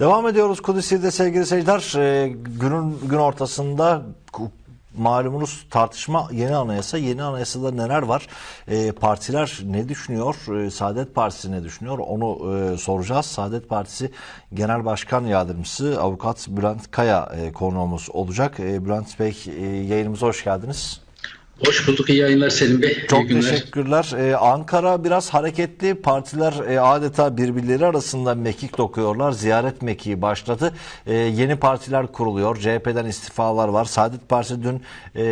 Devam ediyoruz Kudüs'te sevgili seyirciler. Ee, günün gün ortasında malumunuz tartışma yeni anayasa. Yeni anayasada neler var? Ee, partiler ne düşünüyor? Ee, Saadet Partisi ne düşünüyor? Onu e, soracağız. Saadet Partisi Genel Başkan Yardımcısı Avukat Bülent Kaya e, konuğumuz olacak. E, Bülent Bey e, yayınımıza hoş geldiniz. Hoş bulduk. iyi yayınlar Selim Bey. Çok iyi teşekkürler. Ee, Ankara biraz hareketli. Partiler e, adeta birbirleri arasında mekik dokuyorlar. Ziyaret mekiği başladı. Ee, yeni partiler kuruluyor. CHP'den istifalar var. Saadet Partisi dün e,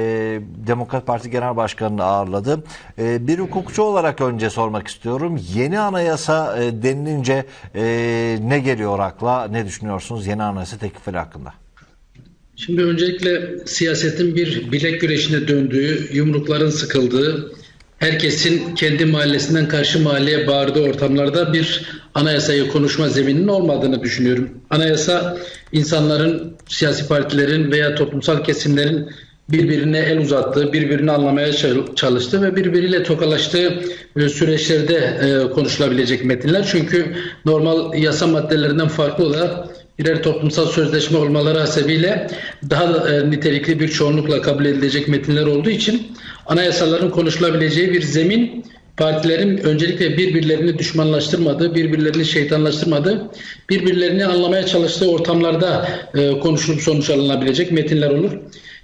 Demokrat Parti Genel Başkanı'nı ağırladı. E, bir hukukçu olarak önce sormak istiyorum. Yeni anayasa e, denilince e, ne geliyor akla? Ne düşünüyorsunuz yeni anayasa teklifleri hakkında? Şimdi öncelikle siyasetin bir bilek güreşine döndüğü, yumrukların sıkıldığı, herkesin kendi mahallesinden karşı mahalleye bağırdığı ortamlarda bir anayasayı konuşma zemininin olmadığını düşünüyorum. Anayasa insanların, siyasi partilerin veya toplumsal kesimlerin birbirine el uzattığı, birbirini anlamaya çal- çalıştığı ve birbiriyle tokalaştığı e, süreçlerde e, konuşulabilecek metinler. Çünkü normal yasa maddelerinden farklı olarak birer toplumsal sözleşme olmaları hasebiyle daha e, nitelikli bir çoğunlukla kabul edilecek metinler olduğu için anayasaların konuşulabileceği bir zemin partilerin öncelikle birbirlerini düşmanlaştırmadığı, birbirlerini şeytanlaştırmadığı, birbirlerini anlamaya çalıştığı ortamlarda e, konuşulup sonuç alınabilecek metinler olur.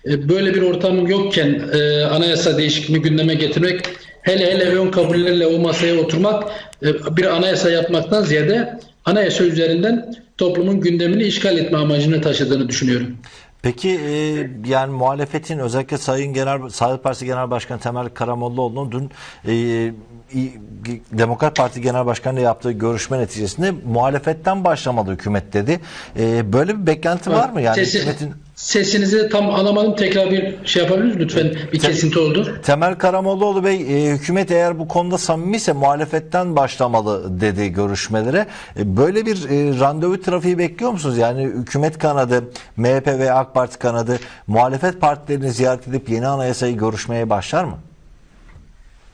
E, böyle bir ortam yokken e, anayasa değişikliğini gündeme getirmek hele hele ön kabullerle o masaya oturmak e, bir anayasa yapmaktan ziyade anayasa üzerinden toplumun gündemini işgal etme amacını taşıdığını düşünüyorum. Peki e, yani muhalefetin özellikle Sayın Genel Saadet Partisi Genel Başkanı Temel Karamollaoğlu'nun dün e, Demokrat Parti Genel Başkanı'yla yaptığı görüşme neticesinde muhalefetten başlamadı hükümet dedi. E, böyle bir beklenti var mı? Yani Sesi- hükümetin Sesinizi tam alamadım. Tekrar bir şey yapabilir lütfen? Bir kesinti oldu. Temel Karamollaoğlu Bey e, hükümet eğer bu konuda samimiyse muhalefetten başlamalı dedi görüşmelere. E, böyle bir e, randevu trafiği bekliyor musunuz? Yani hükümet kanadı, MHP ve AK Parti kanadı muhalefet partilerini ziyaret edip yeni anayasayı görüşmeye başlar mı?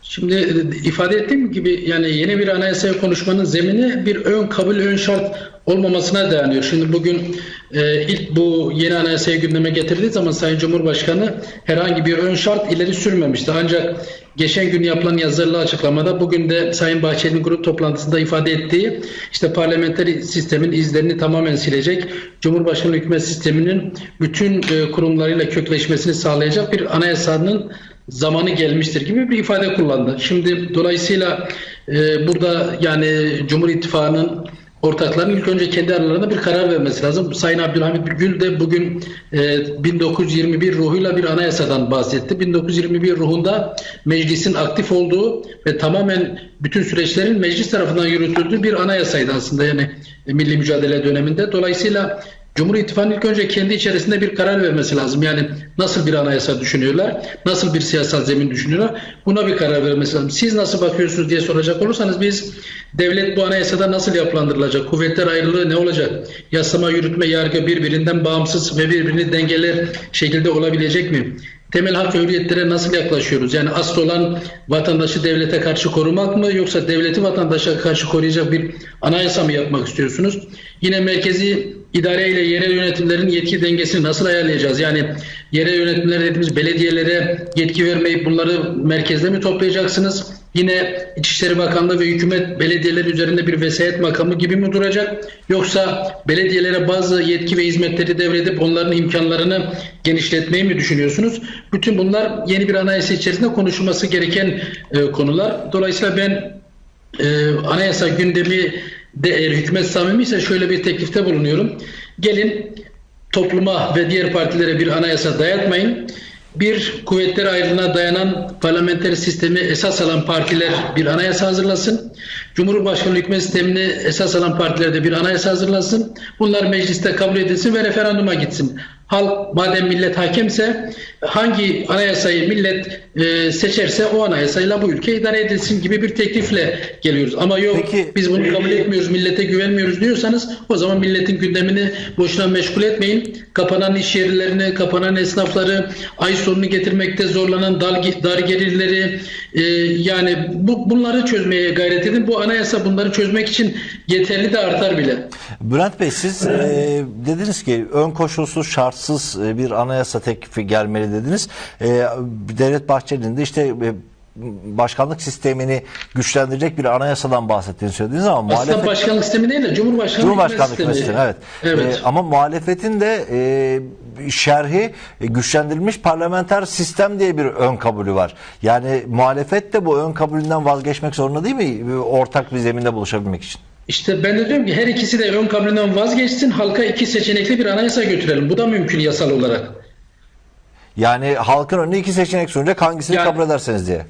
Şimdi e, ifade ettiğim gibi yani yeni bir anayasaya konuşmanın zemini bir ön kabul, ön şart olmamasına dayanıyor. Şimdi bugün e, ilk bu yeni anayasayı gündeme getirdiği zaman Sayın Cumhurbaşkanı herhangi bir ön şart ileri sürmemişti. Ancak geçen gün yapılan yazılı açıklamada bugün de Sayın Bahçeli'nin grup toplantısında ifade ettiği işte parlamenter sistemin izlerini tamamen silecek, Cumhurbaşkanı hükümet sisteminin bütün e, kurumlarıyla kökleşmesini sağlayacak bir anayasanın zamanı gelmiştir gibi bir ifade kullandı. Şimdi dolayısıyla e, burada yani Cumhur İttifakı'nın ortaklarının ilk önce kendi aralarında bir karar vermesi lazım. Sayın Abdülhamit Gül de bugün e, 1921 ruhuyla bir anayasadan bahsetti. 1921 ruhunda meclisin aktif olduğu ve tamamen bütün süreçlerin meclis tarafından yürütüldüğü bir anayasaydı aslında yani milli mücadele döneminde. Dolayısıyla Cumhur İttifakı'nın ilk önce kendi içerisinde bir karar vermesi lazım. Yani nasıl bir anayasa düşünüyorlar, nasıl bir siyasal zemin düşünüyorlar, buna bir karar vermesi lazım. Siz nasıl bakıyorsunuz diye soracak olursanız biz devlet bu anayasada nasıl yapılandırılacak, kuvvetler ayrılığı ne olacak, yasama, yürütme, yargı birbirinden bağımsız ve birbirini dengeler şekilde olabilecek mi? Temel hak ve hürriyetlere nasıl yaklaşıyoruz? Yani asıl olan vatandaşı devlete karşı korumak mı yoksa devleti vatandaşa karşı koruyacak bir anayasa mı yapmak istiyorsunuz? Yine merkezi idare ile yerel yönetimlerin yetki dengesini nasıl ayarlayacağız? Yani yerel yönetimler dediğimiz belediyelere yetki vermeyip bunları merkezde mi toplayacaksınız? Yine İçişleri Bakanlığı ve hükümet belediyeler üzerinde bir vesayet makamı gibi mi duracak? Yoksa belediyelere bazı yetki ve hizmetleri devredip onların imkanlarını genişletmeyi mi düşünüyorsunuz? Bütün bunlar yeni bir anayasa içerisinde konuşulması gereken e, konular. Dolayısıyla ben e, anayasa gündemi de eğer hükümet samimiyse şöyle bir teklifte bulunuyorum. Gelin topluma ve diğer partilere bir anayasa dayatmayın. Bir kuvvetler ayrılığına dayanan parlamenter sistemi esas alan partiler bir anayasa hazırlasın. Cumhurbaşkanı hükümet sistemini esas alan partiler de bir anayasa hazırlasın. Bunlar mecliste kabul edilsin ve referanduma gitsin. Halk madem millet hakemse hangi anayasayı millet e, seçerse o anayasayla bu ülke idare edilsin gibi bir teklifle geliyoruz. Ama yok Peki- biz bunu kabul etmiyoruz, millete güvenmiyoruz diyorsanız o zaman milletin gündemini boşuna meşgul etmeyin. Kapanan iş yerlerini, kapanan esnafları, ay sonunu getirmekte zorlanan dar, dar gelirleri e, yani bu, bunları çözmeye gayret edin. Bu anayasa bunları çözmek için yeterli de artar bile. Bülent Bey siz e, dediniz ki ön koşulsuz şartsız e, bir anayasa teklifi gelmeli dediniz. E, Devlet Bahçeli'nin de işte e, başkanlık sistemini güçlendirecek bir anayasadan bahsettiğini söylediniz ama Aslında muhalefet başkanlık sistemi değil de Cumhurbaşkanlığı Cumhurbaşkanlık hükümet sistemi evet. Evet. E, ama muhalefetin de e, şerhi güçlendirilmiş parlamenter sistem diye bir ön kabulü var. Yani muhalefet de bu ön kabulünden vazgeçmek zorunda değil mi? Ortak bir zeminde buluşabilmek için. İşte ben de diyorum ki her ikisi de ön kabulünden vazgeçsin, halka iki seçenekli bir anayasa götürelim. Bu da mümkün yasal olarak. Yani halkın önüne iki seçenek sunacak hangisini Yani- kabul ederseniz diye.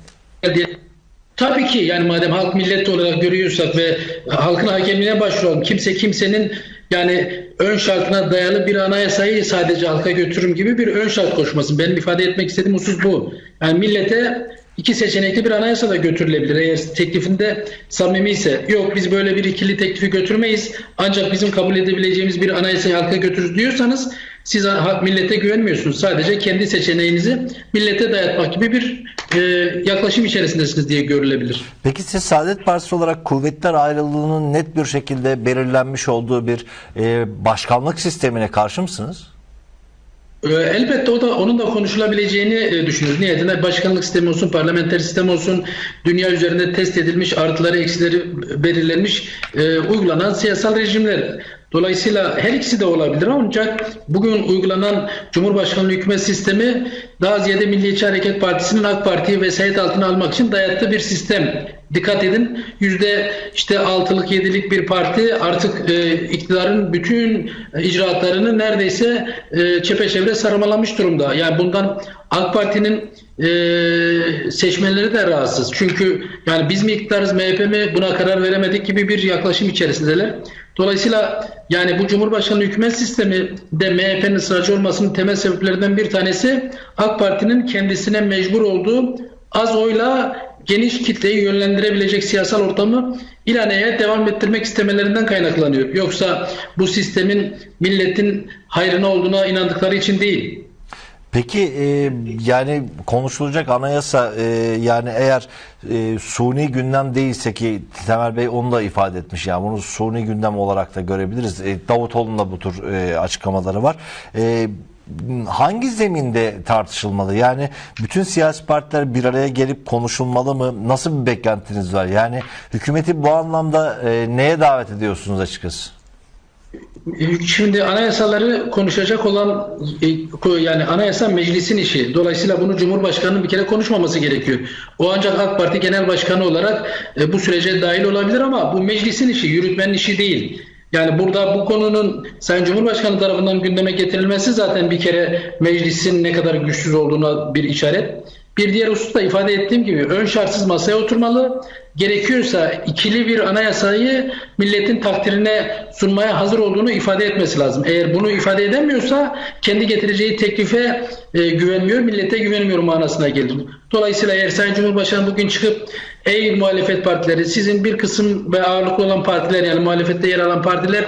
Tabii ki yani madem halk millet olarak görüyorsak ve halkın hakemliğine başvuralım. Kimse kimsenin yani ön şartına dayalı bir anayasayı sadece halka götürürüm gibi bir ön şart koşmasın. Benim ifade etmek istediğim husus bu. Yani millete iki seçenekli bir anayasa da götürülebilir. Eğer teklifinde samimi ise yok biz böyle bir ikili teklifi götürmeyiz. Ancak bizim kabul edebileceğimiz bir anayasayı halka götürürüz diyorsanız siz millete güvenmiyorsunuz. Sadece kendi seçeneğinizi millete dayatmak gibi bir e, yaklaşım içerisindesiniz diye görülebilir. Peki siz Saadet Partisi olarak kuvvetler ayrılığının net bir şekilde belirlenmiş olduğu bir e, başkanlık sistemine karşı mısınız? Ee, Elbette o da onun da konuşulabileceğini e, düşünüyoruz. Niyetinde başkanlık sistemi olsun, parlamenter sistem olsun, dünya üzerinde test edilmiş, artıları eksileri belirlenmiş, e, uygulanan siyasal rejimler. Dolayısıyla her ikisi de olabilir ancak bugün uygulanan Cumhurbaşkanlığı hükümet sistemi daha ziyade Milliyetçi Hareket Partisi'nin AK Parti'yi vesayet altına almak için dayattığı bir sistem. Dikkat edin yüzde işte altılık yedilik bir parti artık e, iktidarın bütün icraatlarını neredeyse e, çepeçevre sarmalamış durumda. Yani bundan AK Parti'nin e, seçmenleri de rahatsız. Çünkü yani biz mi iktidarız MHP mi buna karar veremedik gibi bir yaklaşım içerisindeler. Dolayısıyla yani bu Cumhurbaşkanlığı hükümet sistemi de MHP'nin ısrarcı olmasının temel sebeplerinden bir tanesi AK Parti'nin kendisine mecbur olduğu az oyla geniş kitleyi yönlendirebilecek siyasal ortamı İlane'ye devam ettirmek istemelerinden kaynaklanıyor. Yoksa bu sistemin milletin hayrına olduğuna inandıkları için değil. Peki e, yani konuşulacak anayasa e, yani eğer e, suni gündem değilse ki Temel Bey onu da ifade etmiş yani bunu suni gündem olarak da görebiliriz. E, Davutoğlu'nun da bu tür e, açıklamaları var. E, hangi zeminde tartışılmalı? Yani bütün siyasi partiler bir araya gelip konuşulmalı mı? Nasıl bir beklentiniz var? Yani hükümeti bu anlamda e, neye davet ediyorsunuz açıkçası? Şimdi anayasaları konuşacak olan e, yani anayasa meclisin işi. Dolayısıyla bunu Cumhurbaşkanı'nın bir kere konuşmaması gerekiyor. O ancak AK Parti Genel Başkanı olarak e, bu sürece dahil olabilir ama bu meclisin işi, yürütmenin işi değil. Yani burada bu konunun Sayın Cumhurbaşkanı tarafından gündeme getirilmesi zaten bir kere meclisin ne kadar güçsüz olduğuna bir işaret. Bir diğer husus da ifade ettiğim gibi ön şartsız masaya oturmalı. Gerekiyorsa ikili bir anayasayı milletin takdirine sunmaya hazır olduğunu ifade etmesi lazım. Eğer bunu ifade edemiyorsa kendi getireceği teklife e, güvenmiyor, millete güvenmiyor manasına gelir. Dolayısıyla eğer Sayın Cumhurbaşkanı bugün çıkıp ey muhalefet partileri sizin bir kısım ve ağırlıklı olan partiler yani muhalefette yer alan partiler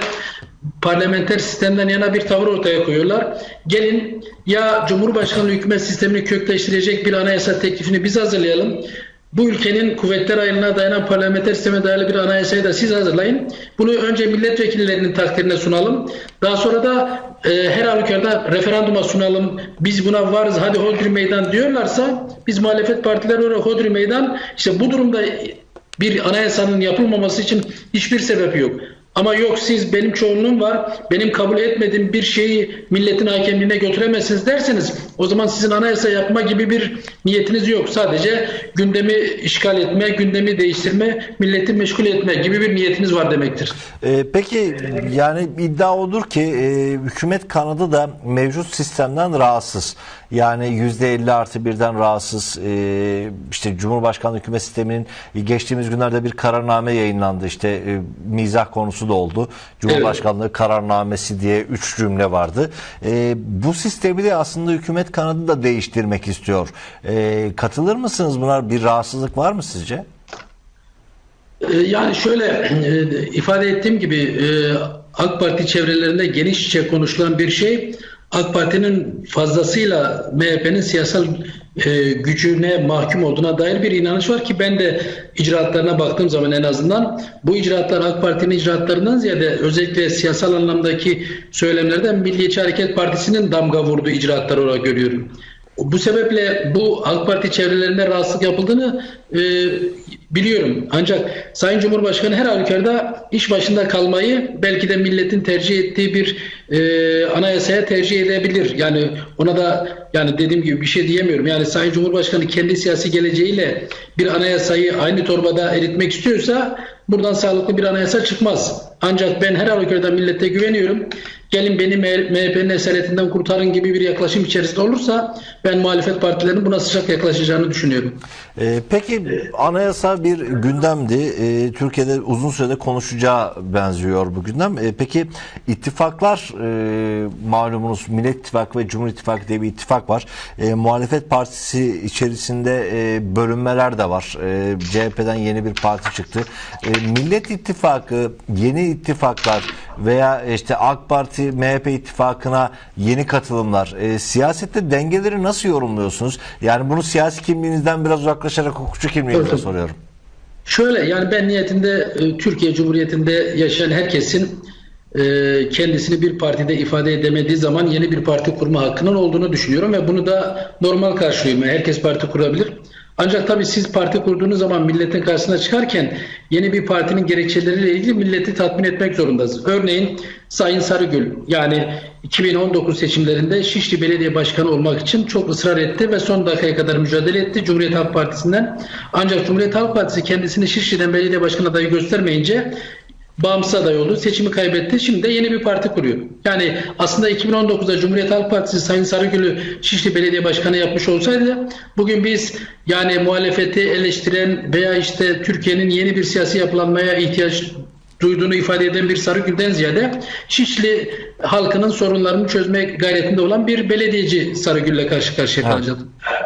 parlamenter sistemden yana bir tavır ortaya koyuyorlar. Gelin ya Cumhurbaşkanlığı hükümet sistemini kökleştirecek bir anayasa teklifini biz hazırlayalım. Bu ülkenin kuvvetler ayrılığına dayanan parlamenter sisteme dayalı bir anayasayı da siz hazırlayın. Bunu önce milletvekillerinin takdirine sunalım. Daha sonra da e, her halükarda referanduma sunalım. Biz buna varız hadi hodri meydan diyorlarsa biz muhalefet partileri olarak hodri meydan işte bu durumda bir anayasanın yapılmaması için hiçbir sebep yok. Ama yok siz benim çoğunluğum var, benim kabul etmediğim bir şeyi milletin hakemliğine götüremezsiniz derseniz o zaman sizin anayasa yapma gibi bir niyetiniz yok. Sadece gündemi işgal etme, gündemi değiştirme, milleti meşgul etme gibi bir niyetiniz var demektir. Ee, peki yani iddia odur ki e, hükümet kanadı da mevcut sistemden rahatsız. Yani %50 artı birden rahatsız. E, işte Cumhurbaşkanlığı hükümet sisteminin geçtiğimiz günlerde bir kararname yayınlandı. İşte e, mizah konusu da oldu. Cumhurbaşkanlığı kararnamesi diye üç cümle vardı. E, bu sistemi de aslında hükümet kanadı da değiştirmek istiyor. E, katılır mısınız buna? Bir rahatsızlık var mı sizce? Ee, Yani şöyle e, ifade ettiğim gibi e, AK Parti çevrelerinde genişçe konuşulan bir şey AK Parti'nin fazlasıyla MHP'nin siyasal e, gücüne mahkum olduğuna dair bir inanış var ki ben de icraatlarına baktığım zaman en azından bu icraatlar AK Parti'nin icraatlarından ziyade özellikle siyasal anlamdaki söylemlerden Milliyetçi Hareket Partisi'nin damga vurduğu icraatlar olarak görüyorum. Bu sebeple bu AK Parti çevrelerinde rahatsızlık yapıldığını e, biliyorum. Ancak Sayın Cumhurbaşkanı her halükarda iş başında kalmayı belki de milletin tercih ettiği bir e, anayasaya tercih edebilir. Yani ona da yani dediğim gibi bir şey diyemiyorum. Yani Sayın Cumhurbaşkanı kendi siyasi geleceğiyle bir anayasayı aynı torbada eritmek istiyorsa buradan sağlıklı bir anayasa çıkmaz. Ancak ben her halükarda millete güveniyorum. Gelin beni MHP'nin esaretinden kurtarın gibi bir yaklaşım içerisinde olursa ben muhalefet partilerinin buna sıcak yaklaşacağını düşünüyorum. Ee, peki anayasa bir gündemdi. Ee, Türkiye'de uzun sürede konuşacağı benziyor bu gündem. Ee, peki ittifaklar e, malumunuz Millet İttifakı ve Cumhur İttifakı diye bir ittifak var. Ee, muhalefet partisi içerisinde e, bölünmeler de var. Ee, CHP'den yeni bir parti çıktı. Ee, Millet İttifakı, yeni ittifaklar veya işte AK Parti MHP ittifakına yeni katılımlar. E, siyasette dengeleri nasıl yorumluyorsunuz? Yani bunu siyasi kimliğinizden biraz uzaklaşarak hukukçu kimliğinizle Evet. soruyorum. Şöyle yani ben niyetinde e, Türkiye Cumhuriyeti'nde yaşayan herkesin e, kendisini bir partide ifade edemediği zaman yeni bir parti kurma hakkının olduğunu düşünüyorum ve bunu da normal karşılıyorum. Herkes parti kurabilir. Ancak tabii siz parti kurduğunuz zaman milletin karşısına çıkarken yeni bir partinin gerekçeleriyle ilgili milleti tatmin etmek zorundasınız. Örneğin Sayın Sarıgül yani 2019 seçimlerinde Şişli Belediye Başkanı olmak için çok ısrar etti ve son dakikaya kadar mücadele etti Cumhuriyet Halk Partisi'nden. Ancak Cumhuriyet Halk Partisi kendisini Şişli'den belediye başkanı adayı göstermeyince bağımsız aday oldu. Seçimi kaybetti. Şimdi de yeni bir parti kuruyor. Yani aslında 2019'da Cumhuriyet Halk Partisi Sayın Sarıgül'ü Şişli Belediye Başkanı yapmış olsaydı bugün biz yani muhalefeti eleştiren veya işte Türkiye'nin yeni bir siyasi yapılanmaya ihtiyaç duyduğunu ifade eden bir Sarıgül'den ziyade Şişli halkının sorunlarını çözme gayretinde olan bir belediyeci Sarıgül'le karşı karşıya Evet. kalacağız.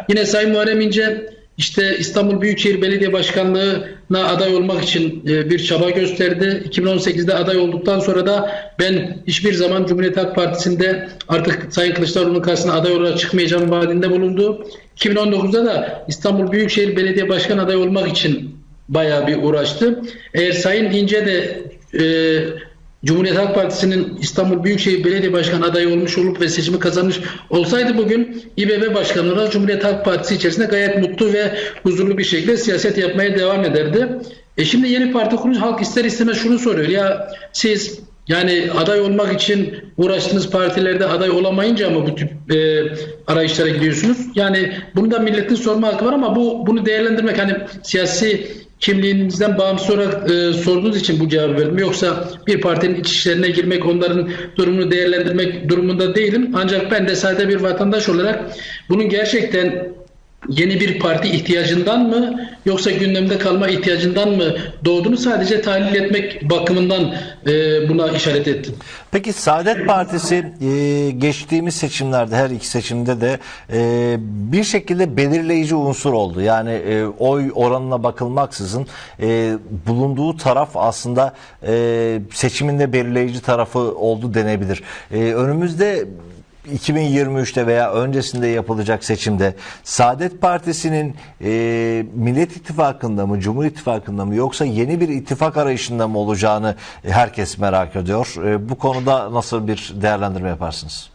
Yine Sayın Muharrem İnce işte İstanbul Büyükşehir Belediye Başkanlığı'na aday olmak için e, bir çaba gösterdi. 2018'de aday olduktan sonra da ben hiçbir zaman Cumhuriyet Halk Partisi'nde artık Sayın Kılıçdaroğlu'nun karşısına aday olarak çıkmayacağım vaadinde bulundu. 2019'da da İstanbul Büyükşehir Belediye Başkan adayı olmak için bayağı bir uğraştı. Eğer Sayın İnce de e, Cumhuriyet Halk Partisi'nin İstanbul Büyükşehir Belediye Başkanı adayı olmuş olup ve seçimi kazanmış olsaydı bugün İBB Başkanı olarak Cumhuriyet Halk Partisi içerisinde gayet mutlu ve huzurlu bir şekilde siyaset yapmaya devam ederdi. E şimdi yeni parti kurmuş halk ister istemez şunu soruyor. Ya siz yani aday olmak için uğraştığınız partilerde aday olamayınca mı bu tip e, arayışlara gidiyorsunuz? Yani bunu da milletin sorma hakkı var ama bu bunu değerlendirmek hani siyasi kimliğinizden bağımsız olarak e, sorduğunuz için bu cevabı verdim. Yoksa bir partinin iç işlerine girmek, onların durumunu değerlendirmek durumunda değilim. Ancak ben de sadece bir vatandaş olarak bunun gerçekten yeni bir parti ihtiyacından mı yoksa gündemde kalma ihtiyacından mı doğduğunu sadece tahlil etmek bakımından e, buna işaret ettim. Peki Saadet Partisi e, geçtiğimiz seçimlerde her iki seçimde de e, bir şekilde belirleyici unsur oldu. Yani e, oy oranına bakılmaksızın e, bulunduğu taraf aslında e, seçiminde belirleyici tarafı oldu denebilir. E, önümüzde 2023'te veya öncesinde yapılacak seçimde Saadet Partisi'nin e, Millet İttifakı'nda mı, Cumhur İttifakı'nda mı yoksa yeni bir ittifak arayışında mı olacağını herkes merak ediyor. E, bu konuda nasıl bir değerlendirme yaparsınız?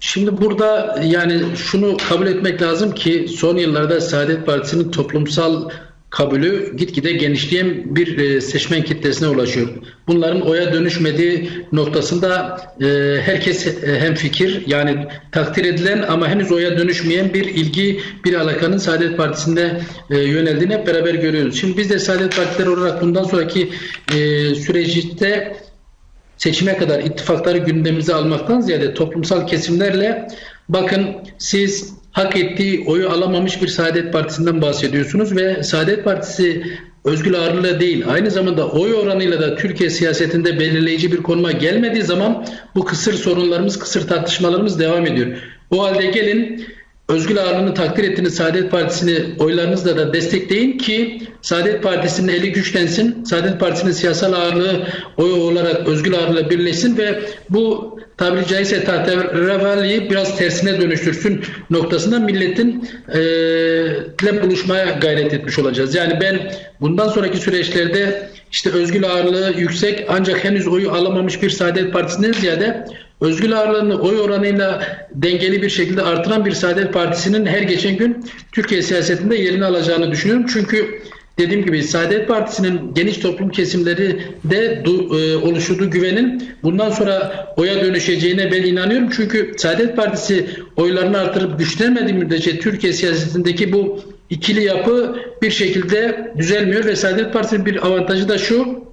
Şimdi burada yani şunu kabul etmek lazım ki son yıllarda Saadet Partisi'nin toplumsal kabulü gitgide genişleyen bir e, seçmen kitlesine ulaşıyor. Bunların oya dönüşmediği noktasında e, herkes e, hem fikir yani takdir edilen ama henüz oya dönüşmeyen bir ilgi, bir alakanın Saadet Partisi'nde e, yöneldiğini hep beraber görüyoruz. Şimdi biz de Saadet Partileri olarak bundan sonraki süreçte seçime kadar ittifakları gündemimize almaktan ziyade toplumsal kesimlerle bakın siz hak ettiği oyu alamamış bir Saadet Partisi'nden bahsediyorsunuz ve Saadet Partisi özgür ağırlığıyla değil aynı zamanda oy oranıyla da Türkiye siyasetinde belirleyici bir konuma gelmediği zaman bu kısır sorunlarımız, kısır tartışmalarımız devam ediyor. O halde gelin özgür ağırlığını takdir ettiğiniz Saadet Partisi'ni oylarınızla da destekleyin ki Saadet Partisi'nin eli güçlensin. Saadet Partisi'nin siyasal ağırlığı oy olarak özgür ağırlığıyla birleşsin ve bu tabiri caizse tahterevalliyi biraz tersine dönüştürsün noktasında milletin e, ile buluşmaya gayret etmiş olacağız. Yani ben bundan sonraki süreçlerde işte özgür ağırlığı yüksek ancak henüz oyu alamamış bir Saadet Partisi'nden ziyade özgür ağırlığını oy oranıyla dengeli bir şekilde artıran bir Saadet Partisi'nin her geçen gün Türkiye siyasetinde yerini alacağını düşünüyorum. Çünkü dediğim gibi Saadet Partisi'nin geniş toplum kesimleri de e, oluşturduğu güvenin bundan sonra oya dönüşeceğine ben inanıyorum. Çünkü Saadet Partisi oylarını artırıp güçlenmediği müddetçe Türkiye siyasetindeki bu ikili yapı bir şekilde düzelmiyor ve Saadet Partisi'nin bir avantajı da şu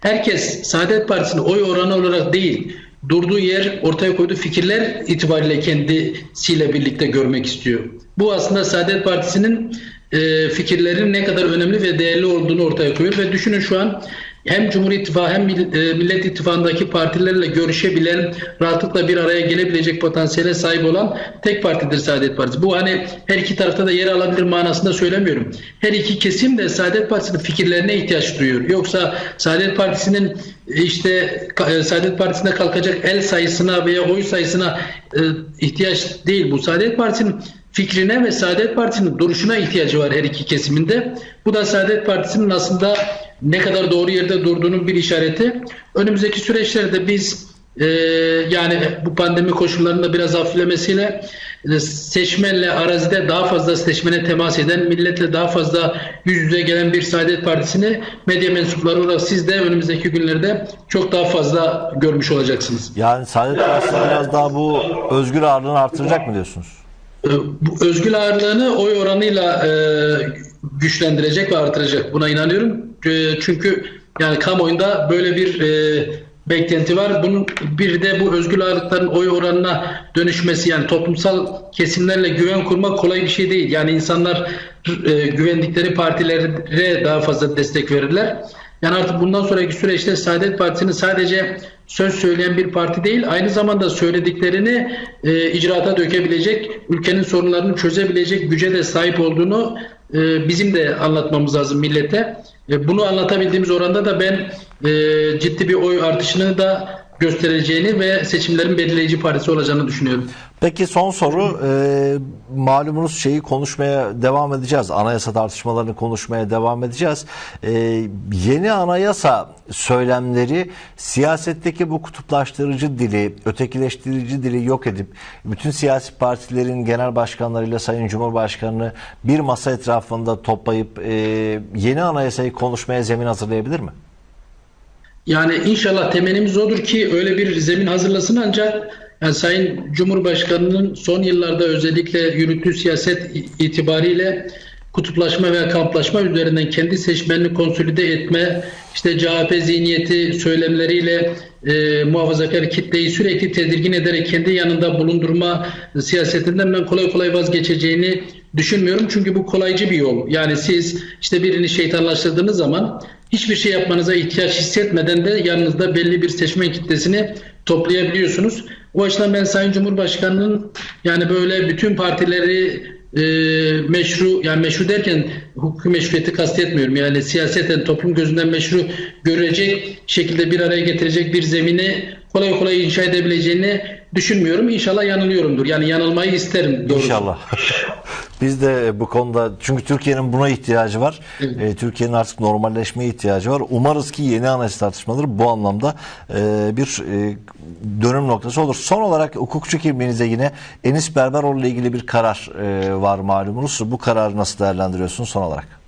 herkes Saadet Partisi'nin oy oranı olarak değil durduğu yer, ortaya koyduğu fikirler itibariyle kendisiyle birlikte görmek istiyor. Bu aslında Saadet Partisi'nin e, fikirlerin ne kadar önemli ve değerli olduğunu ortaya koyuyor ve düşünün şu an hem Cumhur İttifakı hem e, Millet İttifakı'ndaki partilerle görüşebilen, rahatlıkla bir araya gelebilecek potansiyele sahip olan tek partidir Saadet Partisi. Bu hani her iki tarafta da yer alabilir manasında söylemiyorum. Her iki kesim de Saadet Partisi'nin fikirlerine ihtiyaç duyuyor. Yoksa Saadet Partisi'nin işte e, Saadet Partisi'nde kalkacak el sayısına veya oy sayısına e, ihtiyaç değil. Bu Saadet Partisi'nin fikrine ve Saadet Partisi'nin duruşuna ihtiyacı var her iki kesiminde. Bu da Saadet Partisi'nin aslında ne kadar doğru yerde durduğunun bir işareti. Önümüzdeki süreçlerde biz e, yani bu pandemi koşullarında biraz hafiflemesiyle e, seçmenle arazide daha fazla seçmene temas eden, milletle daha fazla yüz yüze gelen bir Saadet Partisi'ni medya mensupları olarak siz de önümüzdeki günlerde çok daha fazla görmüş olacaksınız. Yani Saadet Partisi biraz daha bu özgür ağırlığını artıracak mı diyorsunuz? E, bu özgür ağırlığını oy oranıyla e, güçlendirecek ve artıracak. Buna inanıyorum. E, çünkü yani kamuoyunda böyle bir e, beklenti var. Bunun bir de bu özgür ağırlıkların oy oranına dönüşmesi yani toplumsal kesimlerle güven kurmak kolay bir şey değil. Yani insanlar e, güvendikleri partilere daha fazla destek verirler. Yani artık bundan sonraki süreçte Saadet Partisi'nin sadece söz söyleyen bir parti değil, aynı zamanda söylediklerini e, icraata dökebilecek, ülkenin sorunlarını çözebilecek güce de sahip olduğunu e, bizim de anlatmamız lazım millete. E, bunu anlatabildiğimiz oranda da ben e, ciddi bir oy artışını da göstereceğini ve seçimlerin belirleyici partisi olacağını düşünüyorum. Peki son soru e, malumunuz şeyi konuşmaya devam edeceğiz. Anayasa tartışmalarını konuşmaya devam edeceğiz. E, yeni anayasa söylemleri siyasetteki bu kutuplaştırıcı dili, ötekileştirici dili yok edip bütün siyasi partilerin genel başkanlarıyla Sayın Cumhurbaşkanı'nı bir masa etrafında toplayıp e, yeni anayasayı konuşmaya zemin hazırlayabilir mi? Yani inşallah temelimiz odur ki öyle bir zemin hazırlasın ancak yani Sayın Cumhurbaşkanı'nın son yıllarda özellikle yürüttüğü siyaset itibariyle kutuplaşma veya kamplaşma üzerinden kendi seçmenini konsolide etme, işte CHP zihniyeti söylemleriyle e, muhafazakar kitleyi sürekli tedirgin ederek kendi yanında bulundurma siyasetinden ben kolay kolay vazgeçeceğini düşünmüyorum. Çünkü bu kolaycı bir yol. Yani siz işte birini şeytanlaştırdığınız zaman hiçbir şey yapmanıza ihtiyaç hissetmeden de yanınızda belli bir seçmen kitlesini toplayabiliyorsunuz. O açıdan ben Sayın Cumhurbaşkanı'nın yani böyle bütün partileri e, meşru yani meşru derken hukuki meşruiyeti kastetmiyorum. Yani siyaseten toplum gözünden meşru görecek şekilde bir araya getirecek bir zemini kolay kolay inşa edebileceğini düşünmüyorum. İnşallah yanılıyorumdur. Yani yanılmayı isterim. Doğrusu. İnşallah. Biz de bu konuda çünkü Türkiye'nin buna ihtiyacı var. Evet. E, Türkiye'nin artık normalleşmeye ihtiyacı var. Umarız ki yeni anayasa tartışmaları bu anlamda e, bir e, dönüm noktası olur. Son olarak hukukçu kimliğinize yine Enis Berberoğlu ile ilgili bir karar e, var malumunuz. Bu kararı nasıl değerlendiriyorsunuz son olarak?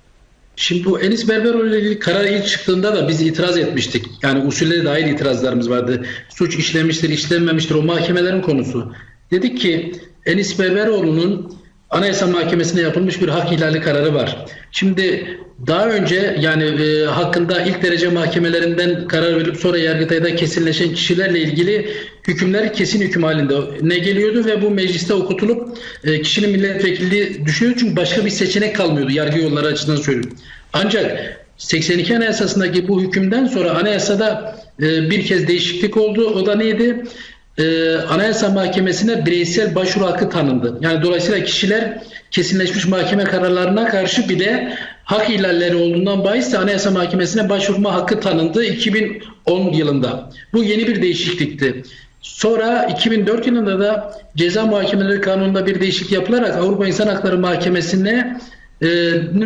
Şimdi bu Enis Berberoğlu ile ilgili karar ilk çıktığında da biz itiraz etmiştik. Yani usullere dair itirazlarımız vardı. Suç işlemiştir, işlenmemiştir o mahkemelerin konusu. Dedik ki Enis Berberoğlu'nun Anayasa Mahkemesi'ne yapılmış bir hak ihlali kararı var. Şimdi daha önce yani e, hakkında ilk derece mahkemelerinden karar verip sonra Yargıtay'da kesinleşen kişilerle ilgili hükümler kesin hüküm halinde ne geliyordu ve bu mecliste okutulup e, kişinin milletvekilliği düşüyordu çünkü başka bir seçenek kalmıyordu yargı yolları açısından söylüyorum. Ancak 82 Anayasası'ndaki bu hükümden sonra anayasada e, bir kez değişiklik oldu. O da neydi? e, Anayasa Mahkemesi'ne bireysel başvuru hakkı tanındı. Yani dolayısıyla kişiler kesinleşmiş mahkeme kararlarına karşı bile hak ihlalleri olduğundan bahis Anayasa Mahkemesi'ne başvurma hakkı tanındı 2010 yılında. Bu yeni bir değişiklikti. Sonra 2004 yılında da Ceza Muhakemeleri Kanunu'nda bir değişiklik yapılarak Avrupa İnsan Hakları Mahkemesi'ne e,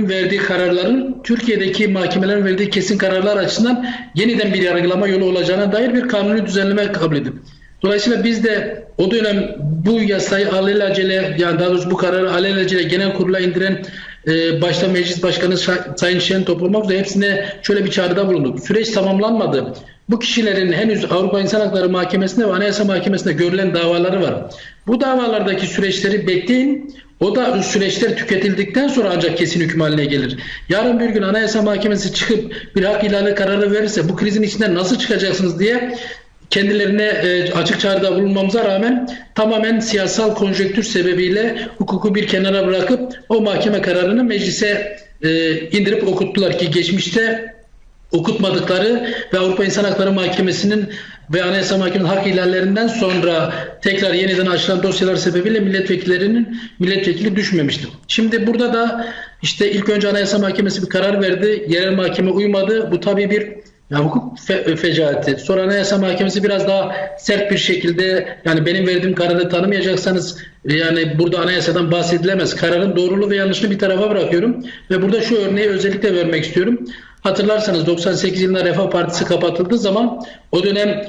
verdiği kararların Türkiye'deki mahkemelerin verdiği kesin kararlar açısından yeniden bir yargılama yolu olacağına dair bir kanuni düzenleme kabul edildi. Dolayısıyla biz de o dönem bu yasayı alelacele yani daha doğrusu bu kararı alelacele genel kurula indiren e, başta meclis başkanı Sayın Şentop olmak üzere hepsine şöyle bir çağrıda bulunduk. Süreç tamamlanmadı. Bu kişilerin henüz Avrupa İnsan Hakları Mahkemesi'nde ve Anayasa Mahkemesi'nde görülen davaları var. Bu davalardaki süreçleri bekleyin. O da süreçler tüketildikten sonra ancak kesin hüküm haline gelir. Yarın bir gün Anayasa Mahkemesi çıkıp bir hak ihlali kararı verirse bu krizin içinden nasıl çıkacaksınız diye kendilerine e, açık çağrıda bulunmamıza rağmen tamamen siyasal konjonktür sebebiyle hukuku bir kenara bırakıp o mahkeme kararını meclise e, indirip okuttular ki geçmişte okutmadıkları ve Avrupa İnsan Hakları Mahkemesi'nin ve Anayasa Mahkemesi'nin hak ihlallerinden sonra tekrar yeniden açılan dosyalar sebebiyle milletvekillerinin milletvekili düşmemiştir. Şimdi burada da işte ilk önce Anayasa Mahkemesi bir karar verdi. Yerel mahkeme uymadı. Bu tabii bir ya hukuk fe- fecaati. Sonra Anayasa Mahkemesi biraz daha sert bir şekilde yani benim verdiğim kararı tanımayacaksanız yani burada anayasadan bahsedilemez. Kararın doğruluğu ve yanlışını bir tarafa bırakıyorum ve burada şu örneği özellikle vermek istiyorum. Hatırlarsanız 98 yılında Refah Partisi kapatıldığı zaman o dönem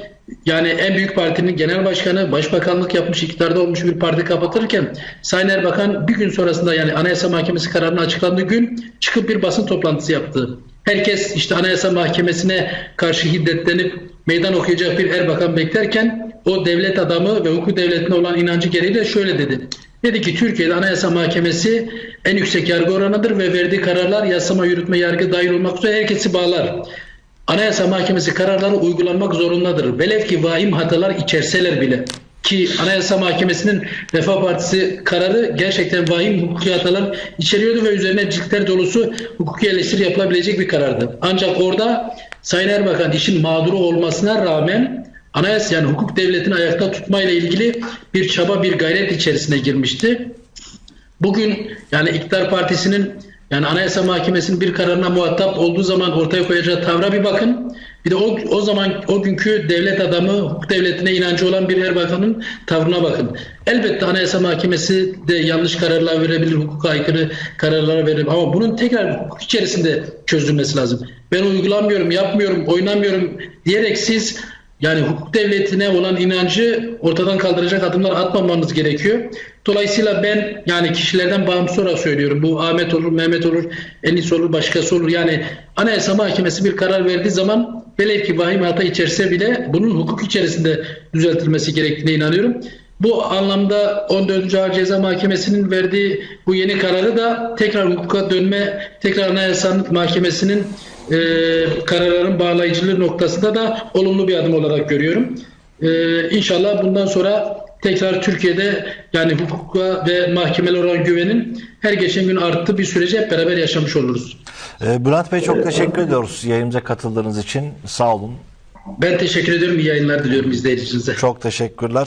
yani en büyük partinin genel başkanı, başbakanlık yapmış, iktidarda olmuş bir parti kapatırken Sayın Erbakan bir gün sonrasında yani Anayasa Mahkemesi kararının açıklandığı gün çıkıp bir basın toplantısı yaptı. Herkes işte Anayasa Mahkemesi'ne karşı hiddetlenip meydan okuyacak bir Erbakan beklerken o devlet adamı ve hukuk devletine olan inancı gereği de şöyle dedi. Dedi ki Türkiye'de Anayasa Mahkemesi en yüksek yargı oranıdır ve verdiği kararlar yasama, yürütme, yargı dahil olmak üzere herkesi bağlar. Anayasa Mahkemesi kararları uygulanmak zorundadır. Velev ki vahim hatalar içerseler bile. Ki Anayasa Mahkemesi'nin Refah Partisi kararı gerçekten vahim hukuki hatalar içeriyordu ve üzerine ciltler dolusu hukuki eleştiri yapılabilecek bir karardı. Ancak orada Sayın Erbakan işin mağduru olmasına rağmen anayasa yani hukuk devletini ayakta tutmayla ilgili bir çaba bir gayret içerisine girmişti. Bugün yani iktidar partisinin yani Anayasa Mahkemesi'nin bir kararına muhatap olduğu zaman ortaya koyacağı tavra bir bakın. Bir de o, o zaman o günkü devlet adamı, hukuk devletine inancı olan bir Erbakan'ın tavrına bakın. Elbette Anayasa Mahkemesi de yanlış kararlar verebilir, hukuka aykırı kararlar verebilir. Ama bunun tekrar hukuk içerisinde çözülmesi lazım. Ben uygulamıyorum, yapmıyorum, oynamıyorum diyerek siz yani hukuk devletine olan inancı ortadan kaldıracak adımlar atmamanız gerekiyor. Dolayısıyla ben yani kişilerden bağımsız olarak söylüyorum. Bu Ahmet olur, Mehmet olur, Enis olur, başkası olur. Yani Anayasa Mahkemesi bir karar verdiği zaman velev ki vahim hata içerse bile bunun hukuk içerisinde düzeltilmesi gerektiğine inanıyorum. Bu anlamda 14. Ağır Ceza Mahkemesi'nin verdiği bu yeni kararı da tekrar hukuka dönme, tekrar Anayasa Mahkemesi'nin e, kararların bağlayıcılığı noktasında da olumlu bir adım olarak görüyorum. E, inşallah bundan sonra tekrar Türkiye'de yani hukuka ve mahkemeler olan güvenin her geçen gün arttığı bir süreci hep beraber yaşamış oluruz. Ee, Bülent Bey çok teşekkür ediyoruz yayınımıza katıldığınız için. Sağ olun. Ben teşekkür ediyorum. İyi yayınlar diliyorum izleyicinize. Çok teşekkürler.